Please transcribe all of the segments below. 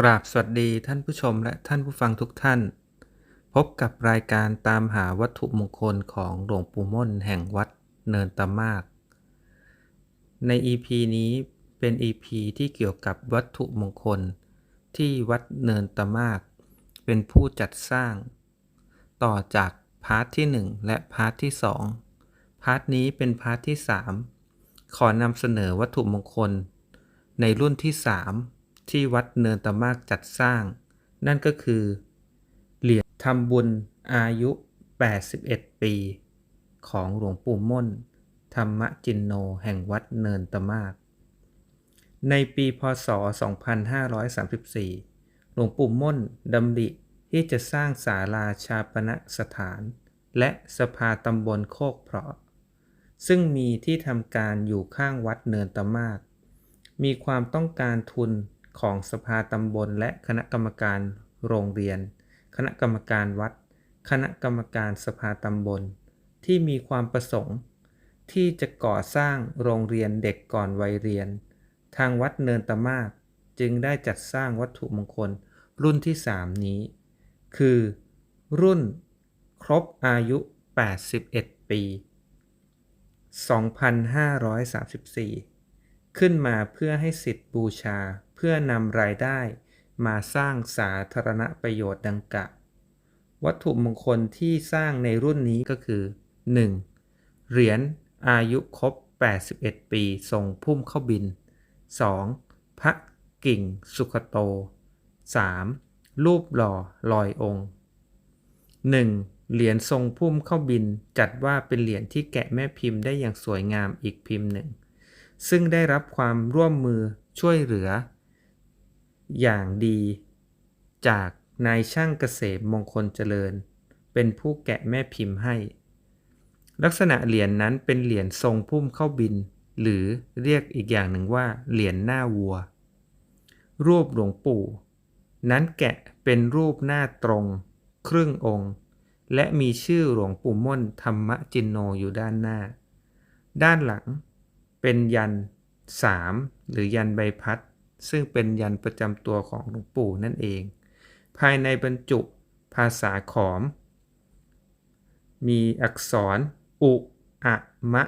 กราบสวัสดีท่านผู้ชมและท่านผู้ฟังทุกท่าน พบกับรายการตามหาวัตถุมงคลของหลวงปู่ม่นแห่งวัดเนินตะมาก ใน EP นี้เป็น EP ที่เกี่ยวกับวัตถุมงคล ที่วัดเนินตะมาก เป็นผู้จัดสร้าง ต่อจากพาร์ทที่ 1 และพาร์ทที่ 2 พาร์ทนี้เป็นพาร์ทที่ 3 ขอนำเสนอวัตถุมงคล ในรุ่นที่ 3 ที่วัดเนินตะมากจัดสร้าง นั่นก็คือ เหรียญทำบุญอายุ 81 ปี ของหลวงปู่ม่น ธรรมจินโนแห่งวัดเนินตะมาก ในปีพศ 2534 หลวงปู่ม่นดำริที่จะสร้างศาลาชาปนสถาน และสภาตำบลโคกเพราะซึ่งมีที่ทำการอยู่ข้างวัดเนินตะมาก มีความต้องการทุน ของสภาตำบล และคณะกรรมการโรงเรียน คณะกรรมการวัด คณะกรรมการสภาตำบล ที่มีความประสงค์ ที่จะก่อสร้างโรงเรียนเด็กก่อนวัยเรียน ทางวัดเนินตะมากจึงได้จัดสร้างวัตถุมงคลรุ่นที่ 3 นี้ คือ รุ่นครบอายุ 81 ปี 2534 ขึ้นมาเพื่อให้สิทธิบูชา พื่อนำรายได้มาสร้างสาธารณประโยชน์ดังกล่าววัตถุมงคลที่สร้างในรุ่นนี้ก็คือ 1. เหรียญอายุครบ 81 ปีทรงพุ่มเข้าบิน 2. พระกิ่งสุขโต 3. รูปหล่อลอยองค์ 1. เหรียญทรงพุ่มเข้าบินจัดว่าเป็นเหรียญที่แกะแม่พิมพ์ได้อย่างสวยงามอีกพิมพ์หนึ่ง ซึ่งได้รับความร่วมมือช่วยเหลือ อย่างดีจากนายช่างเกษมมงคลเจริญ เป็นผู้แกะแม่พิมพ์ให้ ลักษณะเหรียญนนั้นเป็นเหรียญทรงพุ่มเข้าบิน หรือเรียกอีกอย่างหนึ่งว่าเหรียญหน้าวัว รูปหลวงปู่ นั้นแกะเป็นรูปหน้าตรง ครึ่งองค์ และมีชื่อหลวงปู่ม่นธรรมจินโนอยู่ด้านหน้า ด้านหลัง เป็นยันสามหรือยันใบพัด ซึ่งเป็นยันประจำตัวของหลวงปู่นั่นเอง ภายในบรรจุภาษาขอม มีอักษร อุอะมะ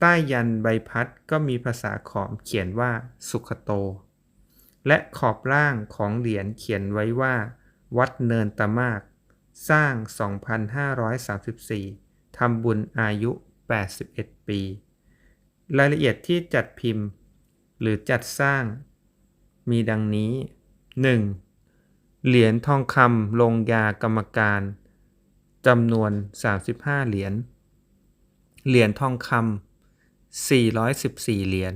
ใต้ยันใบพัดก็มีภาษาขอมเขียนว่าสุขโต และขอบล่างของเหรียญเขียนไว้ว่า วัดเนินตะมาก สร้าง 2534 ทำบุญอายุ 81 ปี รายละเอียดที่จัดพิมพ์ หรือจัดสร้าง มีดังนี้ 1. เหรียญทองคำลงยากรรมการจำนวน 35 เหรียญ เหรียญทองคำ414 เหรียญ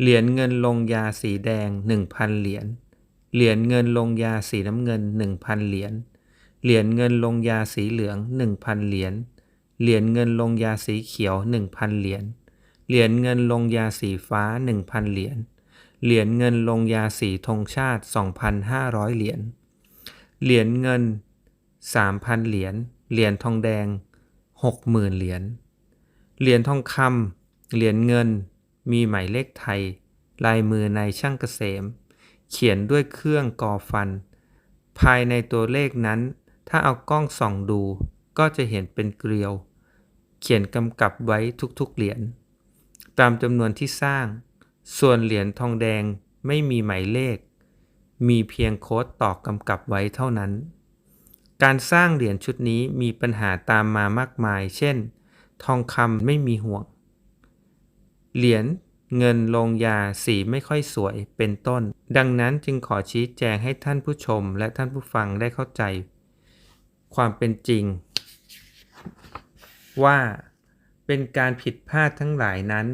เหรียญเงินลงยาสีแดง 1,000 เหรียญ เหรียญเงินลงยาสีน้ำเงิน 1,000 เหรียญ เหรียญเงินลงยาสีเหลือง 1,000 เหรียญ เหรียญเงินลงยาสีเขียว 1,000 เหรียญ เหรียญเงินลงยาสีฟ้า 1,000 เหรียญ เหรียญเงินลงยาสีธงชาติ 2,500 เหรียญ เหรียญเงิน 3,000 เหรียญ เหรียญทองแดง 60,000 เหรียญ เหรียญทองคำเหรียญเงิน มีหมายเลขไทย ลายมือในช่างเกษม เขียนด้วยเครื่องกอฟัน ภายในตัวเลขนั้น ถ้าเอากล้องส่องดู ก็จะเห็นเป็นเกลียว เขียนกำกับไว้ทุกๆ เหรียญ ตามจำนวนที่สร้าง ส่วนเหรียญทองแดงไม่มีหมายเลข มีเพียงโค้ดตอกกำกับไว้เท่านั้น การสร้างเหรียญชุดนี้มีปัญหาตามมามากมาย เช่น ทองคำไม่มีห่วง เหรียญเงินลงยาสีไม่ค่อยสวยเป็นต้น ดังนั้นจึงขอชี้แจงให้ท่านผู้ชมและท่านผู้ฟังได้เข้าใจ ความเป็นจริง ว่าเป็นการผิดพลาดทั้งหลายนั้น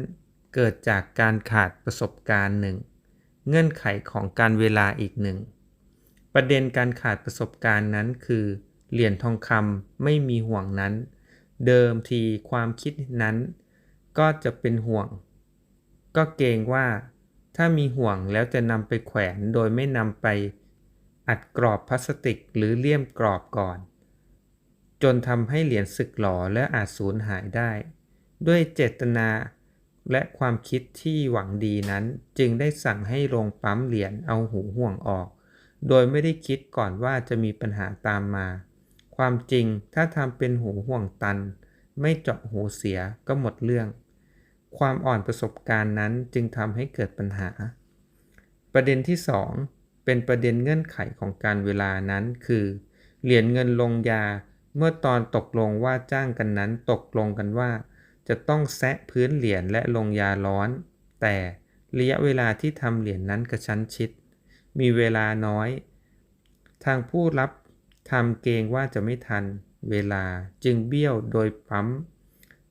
เกิดจากการขาดประสบการณ์หนึ่งเงื่อนไขของการเวลาอีกหนึ่ง ประเด็นการขาดประสบการณ์นั้นคือ เหรียญทองคำไม่มีห่วงนั้น เดิมทีความคิดนั้น ก็จะเป็นห่วง ก็เกรงว่า ถ้ามีห่วงแล้วจะนำไปแขวนโดยไม่นำไป อัดกรอบพลาสติกหรือเลี่ยมกรอบก่อน จนทำให้เหรียญสึกหลอและอาจสูญหายได้ ด้วยเจตนา และความคิดที่หวังดีนั้นจึงได้สั่งให้โรงปั๊มเหรียญเอาหูห่วงออก โดยไม่ได้คิดก่อนว่าจะมีปัญหาตามมา ความจริงถ้าทำเป็นหูห่วงตัน ไม่เจาะหูเสียก็หมดเรื่อง ความอ่อนประสบการณ์นั้นจึงทำให้เกิดปัญหา ประเด็นที่ 2 เป็นประเด็นเงื่อนไขของการเวลานั้นคือ เหรียญเงินลงยาเมื่อตอนตกลงว่าจ้างกันนั้นตกลงกันว่า จะต้องแซะพื้นเหรียญและลงยาร้อน แต่ระยะเวลาที่ทำเหรียญนนั้นกระชั้นชิด มีเวลาน้อย ทางผู้รับทำเกงว่าจะไม่ทันเวลาจึงเบี้ยวโดยปั๊ม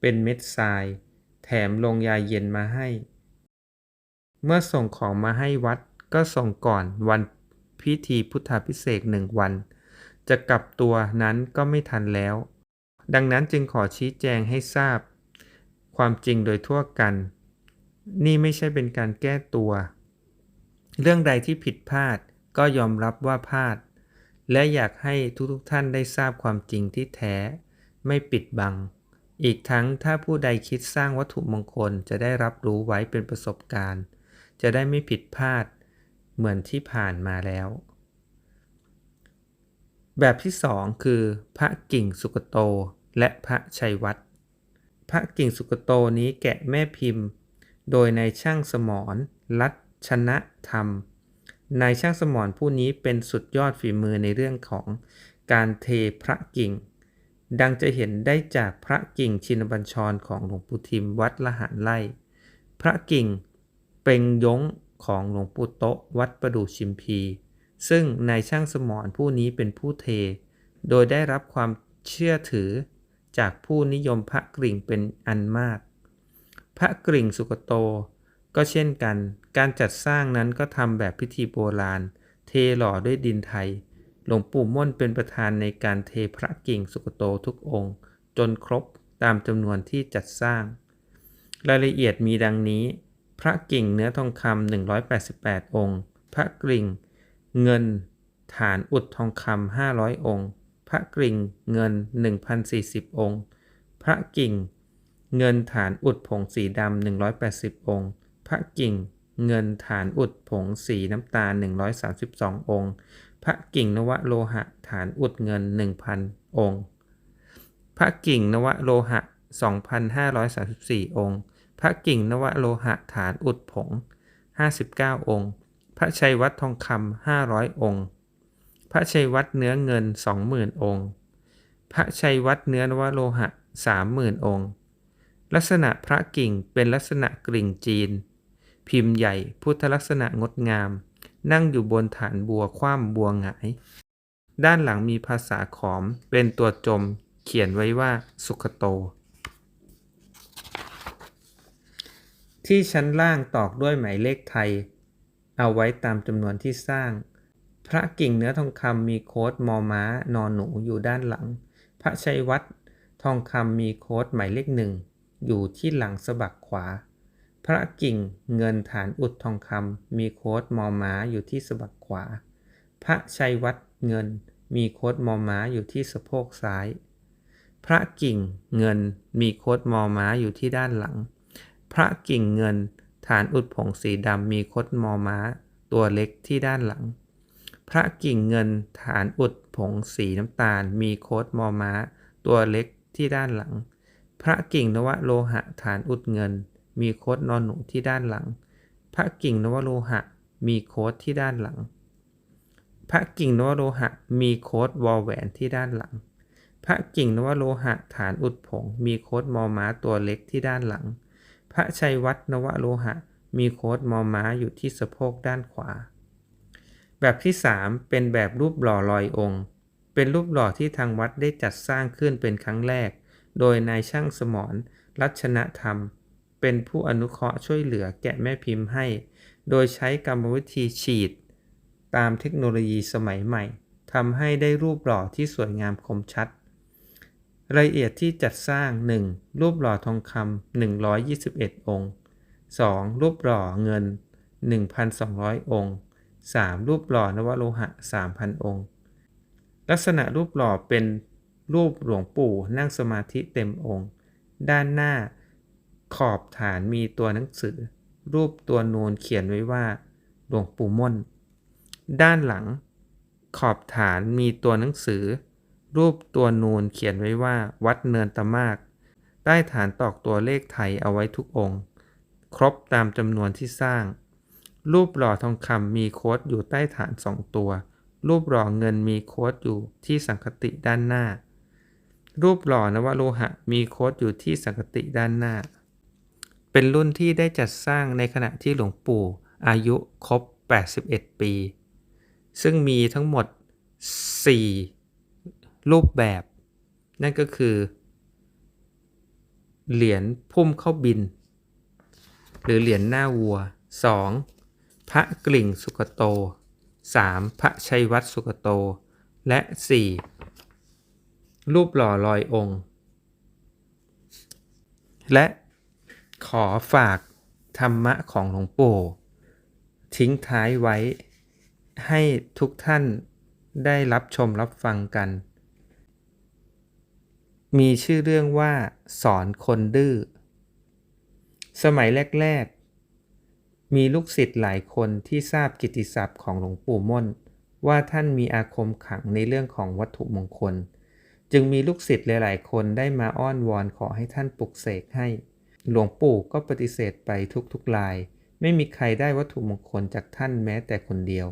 เป็นเม็ดทราย แถมลงยาเย็นมาให้ เมื่อส่งของมาให้วัดก็ส่งก่อนวันพิธีพุทธาพิเศษหนึ่งวัน จะกลับตัวนั้นก็ไม่ทันแล้ว ดังนั้นจึงขอชี้แจงให้ทราบ ความจริงโดยทั่วกัน นี่ไม่ใช่เป็นการแก้ตัว เรื่องใดที่ผิดพลาดก็ยอมรับว่าพลาด และอยากให้ทุกๆทท่านได้ทราบความจริงที่แท้ ไม่ปิดบัง อีกทั้งถ้าผู้ใดคิดสร้างวัตถุมงคลจะได้รับรู้ไว้เป็นประสบการณ์ จะได้ไม่ผิดพลาด เหมือนที่ผ่านมาแล้ว แบบที่2คือ พระกิ่งสุกโตและพระชัยวัตร พระกิ่งสุกโตนี้แกะแม่พิมพ์ โดยนายช่างสมรรัชนะธรรมนายช่างสมรผู้นี้เป็นสุดยอดฝีมือในเรื่องของการเทพระกิ่ง ดังจะเห็นได้จากพระกิ่งชินบัญชรของหลวงปู่ทิมวัดละหารไล่ พระกิ่งเป็นยงของหลวงปู่โตะวัดประดูชิมพี ซึ่งนายช่างสมรผู้นี้เป็นผู้เท โดยได้รับความเชื่อถือ จากผู้นิยมพระกริ่งเป็นอันมาก พระกริ่งสุกโต ก็เช่นกัน การจัดสร้างนั้นก็ทำแบบพิธีโบราณ เทหล่อด้วยดินไทย หลวงปู่ม่นเป็นประธานในการเทพระกิ่งสุกโตทุกองค์ จนครบตามจำนวนที่จัดสร้าง รายละเอียดมีดังนี้ พระกิ่งเนื้อทองคำ188 องค์ พระกริ่ง เงิน ฐานอุดทองคำ500 องค์ ระกริ่งเงิน 1,040 องค์ พระกิ่ง เงินฐานอุดผงสีดำ 180 องค์ พระกิ่ง เงินฐานอุดผงสีน้ำตาล 132 องค์ พระกิ่งนวโลหะฐานอุดเงิน 1,000 องค์ พระกิ่งนวโลหะ 2,534 องค์ พระกิ่งนวโลหะฐานอุดผง 59 องค์ พระชัยวัดทองคำ 500 องค์ พระชัยวัดเนื้อเงิน20,000องค์ พระชัยวัดเนื้อนวโลหะ30,000องค์ ลักษณะพระกิ่งเป็นลักษณะกริ่งจีน พิมพ์ใหญ่พุทธลักษณะงดงาม นั่งอยู่บนฐานบัวคว่ำบัวหงาย ด้านหลังมีภาษาขอมเป็นตัวจมเขียนไว้ว่าสุขโต ที่ชั้นล่างตอกด้วยหมายเลขไทย เอาไว้ตามจำนวนที่สร้าง พระกิ่งเนื้อทองคำมีโค้ดมอม้านอนหนูอยู่ด้านหลัง พระชัยวัดทองคำมีโค้ดหมายเลขหนึ่งอยู่ที่หลังสะบักขวา พระกิ่งเงินฐานอุดทองคำมีโค้ดมอม้าอยู่ที่สะบักขวา พระชัยวัดเงินมีโค้ดมอม้าอยู่ที่สะโพกซ้าย พระกิ่งเงินมีโค้ดมอม้าอยู่ที่ด้านหลัง พระกิ่งเงินฐานอุดผงสีดำมีคดมอม้าตัวเล็กที่ด้านหลัง พระกิ่งเงินฐานอุดผงสีน้ำตาล มีโคดมอม้า ตัวเล็กที่ด้านหลัง พระกิ่งนวโลหะฐานอุดเงิน มีโคดนอนหนูที่ด้านหลัง พระกิ่งนวโลหะ มีโคดที่ด้านหลัง พระกิ่งนวโลหะ มีโคดวอลแหวนที่ด้านหลัง พระกิ่งนวโลหะฐานอุดผง มีโคดมอม้าตัวเล็กที่ด้านหลัง พระชัยวัฒนวโลหะ มีโคดมอม้าอยู่ที่สะโพกด้านขวา แบบที่ 3 เป็นแบบรูปหล่อลอยองค์ เป็นรูปหล่อที่ทางวัดได้จัดสร้างขึ้นเป็นครั้งแรก โดยนายช่างสมรรัชนธรรม เป็นผู้อนุเคราะห์ช่วยเหลือแกะแม่พิมพ์ให้ โดยใช้กรรมวิธีฉีด ตามเทคโนโลยีสมัยใหม่ทำให้ได้รูปหล่อที่สวยงามคมชัด รายละเอียดที่จัดสร้าง 1. รูปหล่อทองคำ121 องค์ 2. รูปหล่อเงิน 1,200 องค์ 3. รูปหล่อนวโลหะ 3,000 องค์ ลักษณะรูปหล่อเป็นรูปหลวงปู่นั่งสมาธิเต็มองค์ ด้านหน้าขอบฐานมีตัวหนังสือ รูปตัวนูนเขียนไว้ว่า หลวงปู่ม่น ด้านหลัง ขอบฐานมีตัวหนังสือ รูปตัวนูนเขียนไว้ว่า วัดเนินตะมาก ใต้ฐานตอกตัวเลขไทยเอาไว้ทุกองค์ ครบตามจำนวนที่สร้าง รูปหล่อทองคำมีโค้ดอยู่ใต้ฐานสองตัว รูปหล่อเงินมีโค้ดอยู่ที่สังคติด้านหน้า รูปหล่อนวโลหะมีโค้ดอยู่ที่สังคติด้านหน้า เป็นรุ่นที่ได้จัดสร้างในขณะที่หลวงปู่อายุครบ 81 ปี ซึ่งมีทั้งหมด 4 รูปแบบ นั่นก็คือ เหรียญพุ่มเข้าบิน หรือเหรียญหน้าวัว 2. พระกลิ่งสุกโต 3. พระชัยวัตรสุกโต และ 4. รูปหล่อลอยองค์ และขอฝากธรรมะของหลวงปู่ทิ้งท้ายไว้ให้ทุกท่านได้รับชมรับฟังกัน มีชื่อเรื่องว่าสอนคนดื้อ สมัยแรก ๆ มีลูกศิษย์หลายคนที่ทราบกิตติศัพท์ของหลวงปู่ม่นว่าท่านมีอาคมขังในเรื่องของวัตถุมงคล จึงมีลูกศิษย์หลาย ๆ คนได้มาอ้อนวอนขอให้ท่านปลุกเสกให้ หลวงปู่ก็ปฏิเสธไปทุกๆราย ไม่มีใครได้วัตถุมงคลจากท่านแม้แต่คนเดียว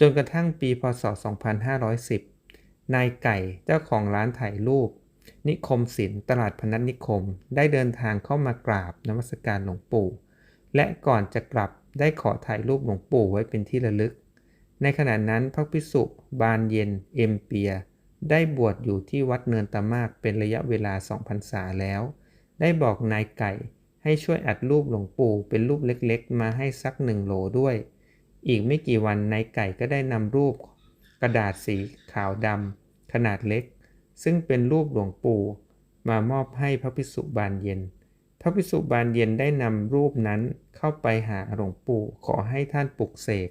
จนกระทั่งปีพศ 2510 นายไก่เจ้าของร้านถ่ายรูป นิคมศิลป์ตลาดพนัสนิคม ได้เดินทางเข้ามากราบนมัสการหลวงปู่ และก่อนจะกลับได้ขอถ่ายรูปหลวงปู่ไว้เป็นที่ระลึก ในขณะนั้นพระพิสุบานเย็นเอ็มเปีย ได้บวชอยู่ที่วัดเนินตะมากเป็นระยะเวลาสองพรรษาแล้ว ได้บอกนายไก่ให้ช่วยอัดรูปหลวงปู่เป็นรูปเล็กๆ มาให้สักหนึ่งโหลด้วย อีกไม่กี่วันนายไก่ก็ได้นำรูป กระดาษสีขาวดำขนาดเล็ก ซึ่งเป็นรูปหลวงปู่มามอบให้พระพิสุบานเย็น พระพิสุบานเย็นได้นำรูปนั้นเข้าไปหาหลวงปู่ขอให้ท่านปลุกเสก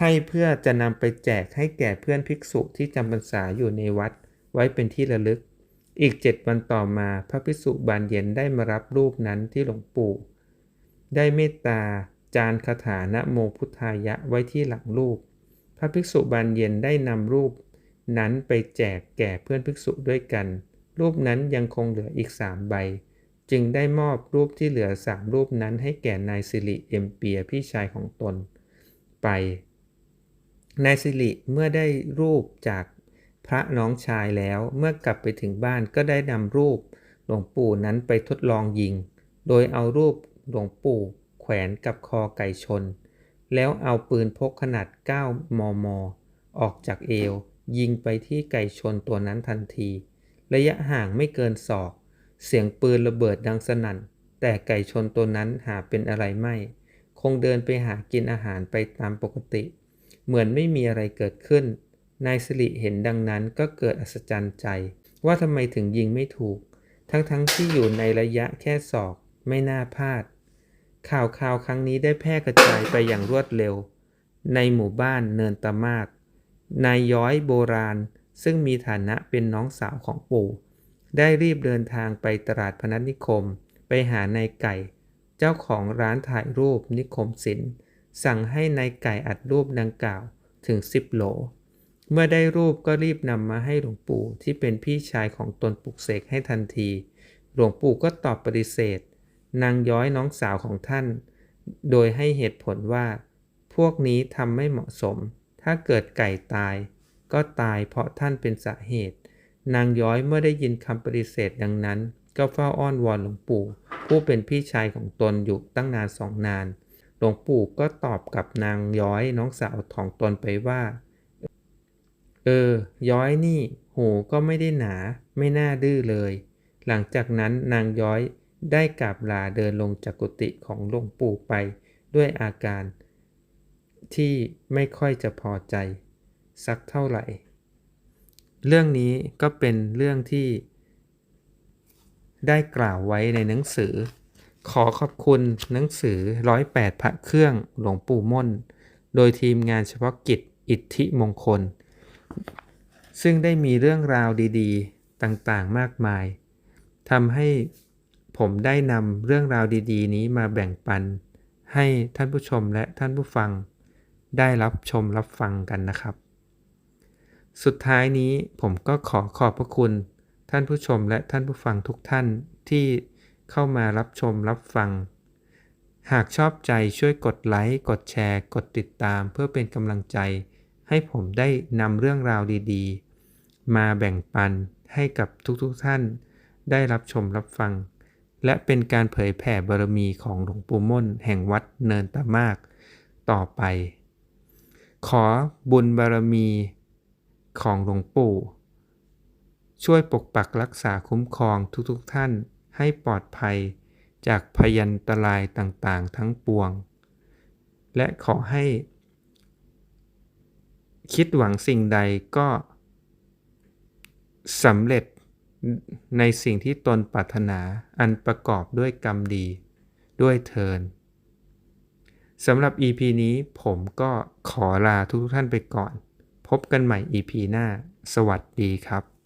ให้เพื่อจะนำไปแจกให้แก่เพื่อนภิกษุที่จำพรรษาอยู่ในวัดไว้เป็นที่ระลึก อีกเจ็ดวันต่อมาพระภิกษุบานเย็นได้มารับรูปนั้นที่หลวงปู่ ได้เมตตาจานคาถานะโมพุทธายะไว้ที่หลังรูป พระภิกษุบานเย็นได้นำรูป นั้นไปแจกแก่เพื่อนภิกษุด้วยกัน รูปนั้นยังคงเหลืออีกสามใบ จึงได้มอบรูปที่เหลือสามรูปนั้นให้แก่นายสิริเอ็มเปียพี่ชายของตนไป นายสิริเมื่อได้รูปจากพระน้องชายแล้วเมื่อกลับไปถึงบ้านก็ได้นำรูปหลวงปู่นั้นไปทดลองยิง โดยเอารูปหลวงปู่แขวนกับคอไก่ชน แล้วเอาปืนพกขนาด 9 มม ออกจากเอว ยิงไปที่ไก่ชนตัวนั้นทันที ระยะห่างไม่เกินศอก เสียงปืนระเบิดดังสนั่น แต่ไก่ชนตัวนั้นหาเป็นอะไรไม่ คงเดินไปหากินอาหารไปตามปกติ เหมือนไม่มีอะไรเกิดขึ้น นายสิริเห็นดังนั้นก็เกิดอัศจรรย์ใจ ว่าทำไมถึงยิงไม่ถูก ทั้งๆทที่อยู่ในระยะแค่ศอกไม่น่าพลาด ข่าวข่าวครั้งนี้ได้แพร่กระจายไปอย่างรวดเร็ว ในหมู่บ้านเนินตะมาก นายย้อยโบราณซึ่งมีฐานะเป็นน้องสาวของปู่ ได้รีบเดินทางไปตลาดพนัสนิคม ไปหานายไก่ เจ้าของร้านถ่ายรูปนิคมศิลป์สั่งให้นายไก่อัดรูปดังกล่าวถึง10โหล เมื่อได้รูปก็รีบนำมาให้หลวงปู่ที่เป็นพี่ชายของตนปลุกเสกให้ทันที หลวงปู่ก็ตอบปฏิเสธ นางย้อยน้องสาวของท่าน โดยให้เหตุผลว่า พวกนี้ทำไม่เหมาะสม ถ้าเกิดไก่ตาย ก็ตายเพราะท่านเป็นสาเหตุ นางย้อยเมื่อได้ยินคำปฏิเสธดังนั้น ก็เฝ้าอ้อนวอนหลวงปู่ ผู้เป็นพี่ชายของตนอยู่ตั้งนานสองนาน หลวงปู่ก็ตอบกับนางย้อยน้องสาวของตนไปว่า เออ ย้อยนี่ หูก็ไม่ได้หนา ไม่น่าดื้อเลย หลังจากนั้นนางย้อยได้กราบลาเดินลงจากกุฏิของหลวงปู่ไปด้วยอาการที่ไม่ค่อยจะพอใจ สักเท่าไหร่ เรื่องนี้ก็เป็นเรื่องที่ได้กล่าวไว้ในหนังสือ ขอขอบคุณหนังสือ108พระเครื่องหลวงปู่ม่น โดยทีมงานเฉพาะกิจอิทธิมงคล ซึ่งได้มีเรื่องราวดีๆ ต่างๆมากมายทำให้ผมได้นำเรื่องราวดีๆ นี้มาแบ่งปัน ให้ท่านผู้ชมและท่านผู้ฟัง ได้รับชมรับฟังกันนะครับ สุดท้ายนี้ผมก็ขอขอบพระคุณ ท่านผู้ชมและท่านผู้ฟังทุกท่านที่เข้ามารับชมรับฟัง หากชอบใจช่วยกดไลค์ กดแชร์ กดติดตามเพื่อเป็นกำลังใจ ให้ผมได้นำเรื่องราวดีๆ มาแบ่งปันให้กับทุกๆท่าน ได้รับชมรับฟัง และเป็นการเผยแผ่บารมีของหลวงปู่ม่นแห่งวัดเนินตะมาก ต่อไป ขอบุญบารมี ของหลวงปู่ ช่วยปกปักรักษาคุ้มครองทุกๆท่านให้ปลอดภัยจากพยันตรายต่างๆ ทั้งปวง และขอให้ คิดหวังสิ่งใดก็สำเร็จในสิ่งที่ตนปรารถนาอันประกอบด้วยกรรมดีด้วยเทินสำหรับ EP นี้ผมก็ขอลาทุกท่านไปก่อน พบกันใหม่ EP หน้า สวัสดีครับ